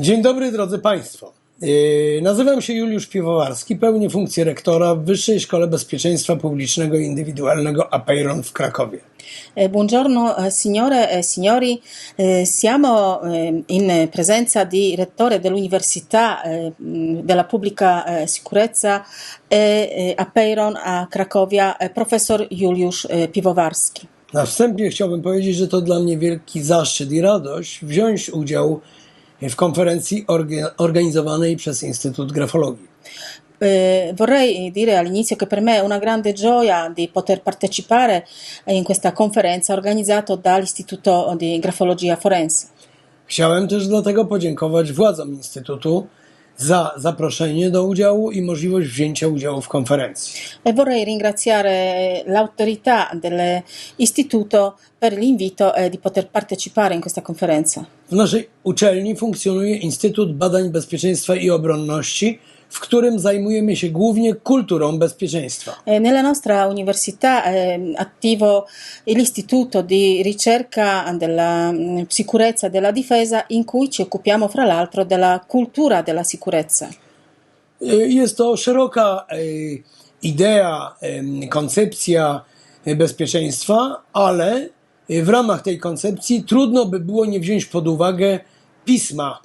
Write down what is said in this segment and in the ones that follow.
Dzień dobry drodzy Państwo. Yy, Nazywam się Juliusz Piwowarski, pełnię funkcję rektora w Wyższej Szkole Bezpieczeństwa Publicznego i Indywidualnego APEIRON w Krakowie. Eh, Buongiorno eh, signore e signori, Eh, siamo in presenza di rettore dell'Università della Pubblica Sicurezza e eh, a Cracovia, profesor Juliusz Piwowarski. Na wstępie chciałbym powiedzieć, że to dla mnie wielki zaszczyt i radość wziąć udział w konferencji orga- organizowanej przez Instytut Grafologii. Eh, vorrei dire all'inizio che per me è una grande gioia di poter partecipare in questa conferenza organizzata dall'Istituto di Grafologia Forense. Chciałem też dlatego podziękować władzom Instytutu za zaproszenie do udziału i możliwość wzięcia udziału w konferencji. E vorrei ringraziare l'autorità dell'istituto per l'invito e di poter partecipare in questa conferenza. W naszej uczelni funkcjonuje Instytut Badań Bezpieczeństwa i Obronności, w którym zajmujemy się głównie kulturą bezpieczeństwa. E nella nostra università è attivo l'istituto di ricerca della mm, sicurezza e della difesa in cui ci occupiamo fra l'altro della cultura della sicurezza. Jest to szeroka idea, koncepcja bezpieczeństwa, ale w ramach tej koncepcji trudno by było nie wziąć pod uwagę pisma.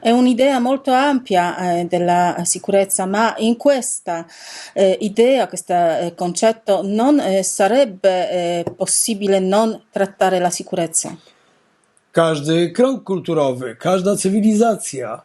È un'idea molto ampia eh, della sicurezza, ma in questa eh, idea, questo eh, concetto, non eh, sarebbe eh, possibile non trattare la sicurezza. Każdy krąg kulturowy, każda cywilizacja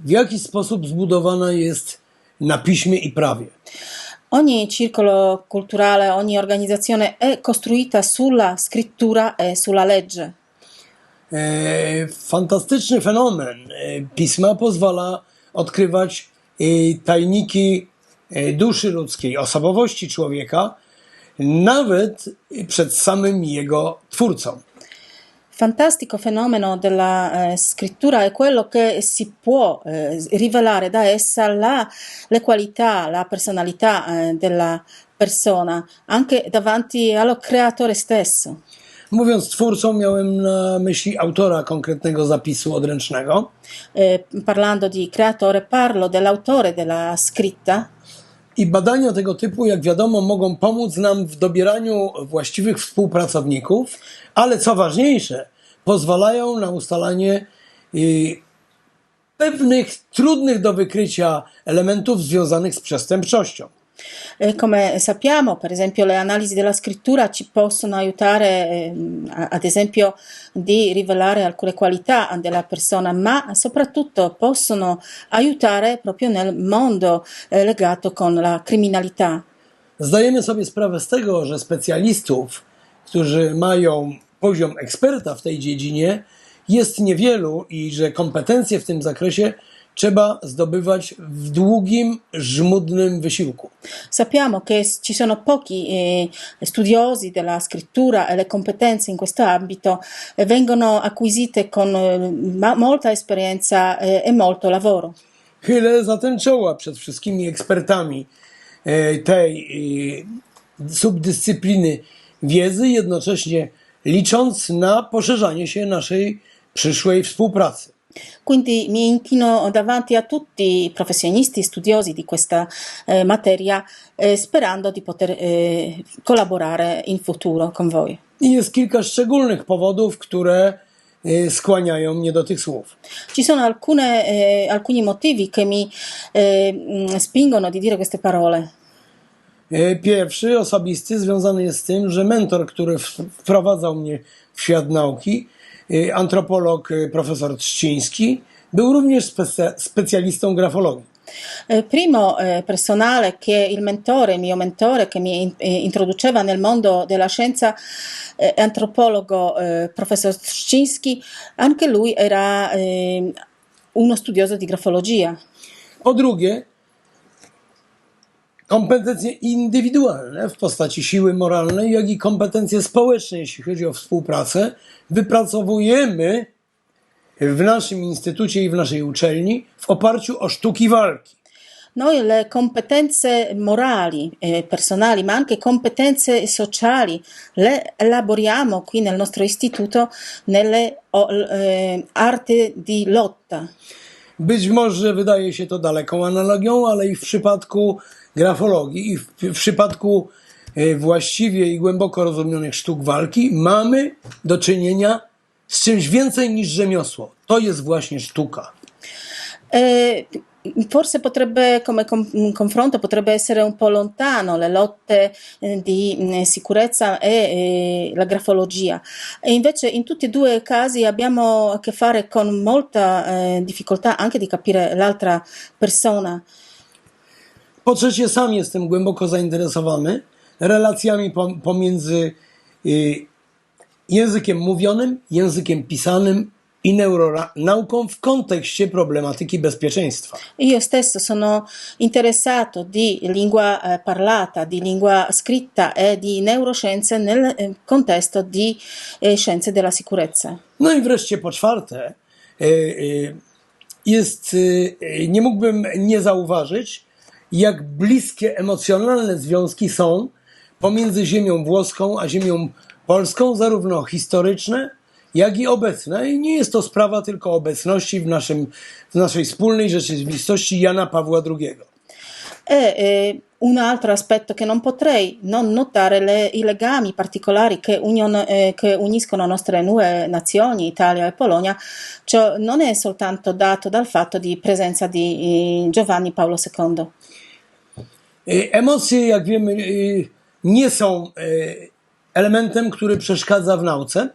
w jakiś sposób zbudowana jest na piśmie i prawie. Ogni circolo culturale, ogni organizzazione è costruita sulla scrittura e sulla legge. E, Fantastyczny fenomen e, pisma pozwala odkrywać e, tajniki duszy ludzkiej, osobowości człowieka, nawet przed samym jego twórcą. Fantastico fenomeno della eh, scrittura è quello che si può eh, rivelare da essa la, le qualità, la personalità eh, della persona, anche davanti allo creatore stesso. Mówiąc twórcą, miałem na myśli autora konkretnego zapisu odręcznego. Eh, parlando di creatore, parlo dell'autore della scritta I badania tego typu, jak wiadomo, mogą pomóc nam w dobieraniu właściwych współpracowników, ale co ważniejsze, pozwalają na ustalanie y, pewnych trudnych do wykrycia elementów związanych z przestępczością. Eh, come sappiamo, per esempio, le analisi della scrittura ci possono aiutare, ehm, ad esempio, di rivelare alcune qualità della persona, ma soprattutto possono aiutare proprio nel mondo eh, legato con la criminalità. Zdajemy sobie sprawę z tego, że specjalistów, którzy mają poziom eksperta w tej dziedzinie, jest niewielu i że kompetencje w tym zakresie trzeba zdobywać w długim, żmudnym wysiłku. Sappiamo che ci sono pochi eh, studiosi della scrittura e le competenze in questo ambito eh, vengono acquisite con ma- molta esperienza e molto lavoro. Chylę zatem czoła przed wszystkimi ekspertami e, tej e, subdyscypliny wiedzy, jednocześnie licząc na poszerzanie się naszej przyszłej współpracy. Quindi mi inchino davanti a tutti i professionisti studiosi di questa eh, materia, eh, sperando di poter eh, collaborare in futuro con voi. I jest kilka szczególnych powodów, które e, skłaniają mnie do tych słów. Ci sono alcune, eh, alcuni motivi che mi eh, mh, spingono di dire queste parole. E, Pierwszy, osobisty, związany jest z tym, że mentor, który wprowadzał mnie w świat nauki, e, antropolog profesor Trzciński, był również specja- specjalistą grafologii. Primo personale che il mentore, mio mentore che mi in- introduceva nel mondo della scienza, antropologo professor Trzciński, anche lui era uno studioso di grafologia. Po drugie, kompetencje indywidualne w postaci siły moralnej, jak i kompetencje społeczne, jeśli chodzi o współpracę, wypracowujemy w naszym instytucie i w naszej uczelni w oparciu o sztuki walki. Noi le competenze morali, eh, personali, ma anche competenze sociali, le elaboriamo qui nel nostro istituto nelle eh, arte di lotta. Być może wydaje się to daleką analogią, ale i w przypadku grafologii, i w, w przypadku e, właściwie i głęboko rozumianych sztuk walki mamy do czynienia z czymś więcej niż rzemiosło. To jest właśnie sztuka. Eh, forse potrebbe, come com- confronto, potrebbe essere un po' lontano le lotte eh, di mm, sicurezza e eh, la grafologia. E invece in tutti e due i casi abbiamo a che fare con molta eh, difficoltà anche di capire l'altra persona. Po trzecie, sam jestem głęboko zainteresowany relacjami pom- pomiędzy y, językiem mówionym, językiem pisanym i neuronauką w kontekście problematyki bezpieczeństwa. Io stesso sono interessato di lingua eh, parlata, di lingua scritta e di neuroscienze nel eh, contesto di eh, scienze della sicurezza. No i wreszcie po czwarte, y, y, jest, y, nie mógłbym nie zauważyć, jak bliskie emocjonalne związki są pomiędzy ziemią włoską a ziemią polską, zarówno historyczne, jak i obecne. I nie jest to sprawa tylko obecności w, naszym, w naszej wspólnej rzeczywistości Jana Pawła II. E eh, un altro aspetto che non potrei non notare le- i legami particolari che, union- eh, che uniscono nostre due nazioni, Italia e Polonia, ciò non è soltanto dato dal fatto di presenza di Giovanni Paolo II. Emocje, jak wiemy, y, nie są y, elementem, który przeszkadza w nauce.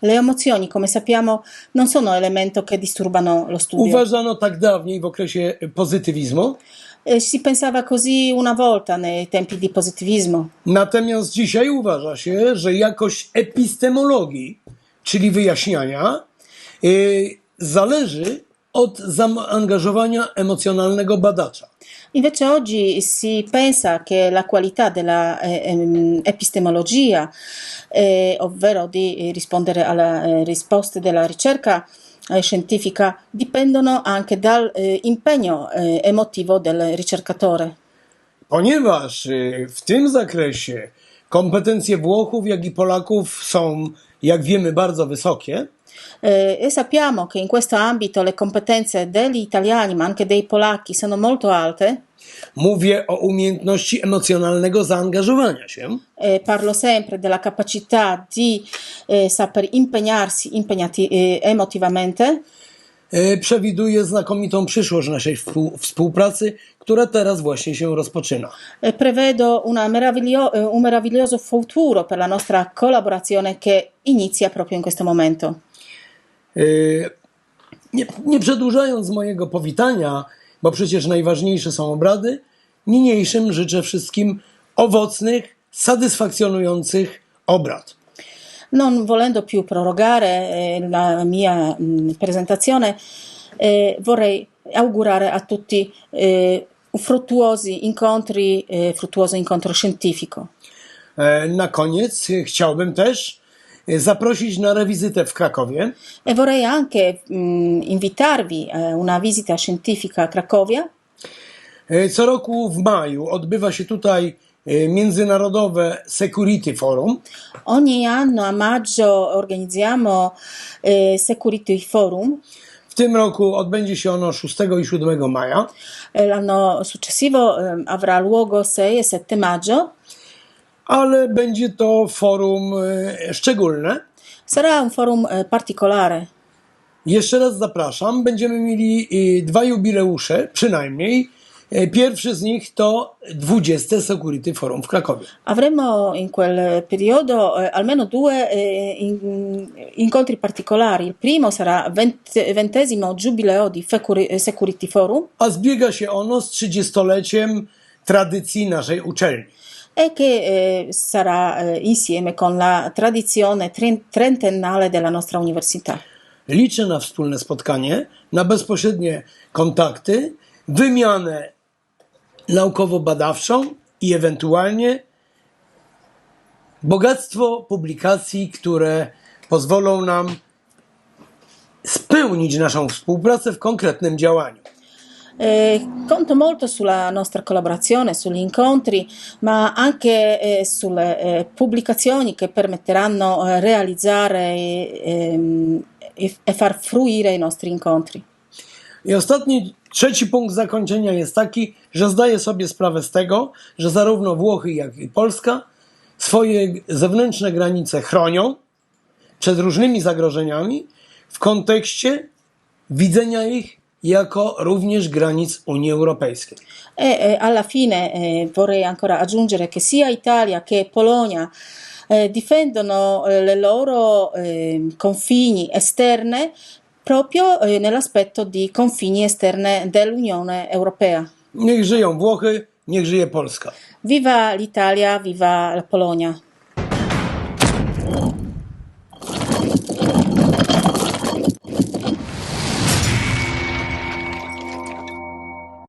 Le emozioni, come sappiamo, non sono elemento che disturbano lo studio. Uważano tak dawniej w okresie pozytywizmu. Eh, si pensava così una volta nei tempi di positivismo. Natomiast dzisiaj uważa się, że jakość epistemologii, czyli wyjaśniania, y, zależy od zaangażowania emocjonalnego badacza. Invece oggi si pensa che la qualità della eh, epistemologia, eh, ovvero di eh, rispondere alle eh, risposte della ricerca eh, scientifica, dipendono anche dall'impegno eh, emotivo del ricercatore. Ponieważ y, w tym zakresie kompetencje Włochów, jak i Polaków są, jak wiemy, bardzo wysokie, Eh, e sappiamo che in questo ambito le competenze degli italiani, ma anche dei polacchi, sono molto alte. mówię o umiejętności emocjonalnego zaangażowania się, Eh, parlo sempre della capacità di eh, saper impegnarsi impegnati, emotivamente. przewiduje znakomitą przyszłość naszej współ- współpracy, która teraz właśnie się rozpoczyna. Prevedo una meraviglio- un meraviglioso futuro per la nostra collaborazione che inizia proprio in questo momento. Yy, Nie, nie przedłużając mojego powitania, bo przecież najważniejsze są obrady, niniejszym życzę wszystkim owocnych, satysfakcjonujących obrad. Non volendo più prorogare eh, la mia mh, presentazione, eh, vorrei augurare a tutti eh, fruttuosi incontri, eh, fruttuoso incontro scientifico. E, Na koniec e, chciałbym też e, zaprosić na rewizytę w Krakowie E vorrei anche mh, invitarvi a una visita scientifica a Cracovia. E, Co roku w maju odbywa się tutaj e, Międzynarodowe Security Forum. Ogni anno a maggio organizziamo eh, Security Forum. W tym roku odbędzie się ono 6 i 7 maja. Eh, L'anno successivo eh, avrà luogo 6 e 7 maggio. Ale będzie to forum e, szczególne. Un forum eh, particolare. Jeszcze raz zapraszam. Będziemy mieli e, dwa jubileusze, przynajmniej. E, Pierwszy z nich to 20 Security Forum w Krakowie. Avremo in quel periodo almeno due in- incontri particolari. Il primo sarà vent- ventesimo giubileo di Security Forum A zbiega się ono z 30-leciem tradycji naszej uczelni. E che eh, sarà eh, insieme con la tradizione tren- trentennale della nostra università. Liczę na wspólne spotkanie, na bezpośrednie kontakty, wymianę naukowo-badawczą i ewentualnie bogactwo publikacji, które pozwolą nam spełnić naszą współpracę w konkretnym działaniu. Eh, conto molto sulla nostra collaborazione, sugli incontri, ma anche eh, sulle eh, pubblicazioni che permetteranno eh, realizzare ehm, e, e far fruire i nostri incontri. I ostatni, trzeci punkt zakończenia jest taki, że zdaję sobie sprawę z tego, że zarówno Włochy, jak i Polska swoje zewnętrzne granice chronią przed różnymi zagrożeniami w kontekście widzenia ich jako również granic Unii Europejskiej. E eh, alla fine eh, vorrei ancora aggiungere che sia Italia che Polonia eh, difendono eh, le loro eh, confini esterne proprio eh, nell'aspetto di confini esterne dell'Unione Europea. Niech żyją Włochy, niech żyje Polska. Viva l'Italia, viva la Polonia.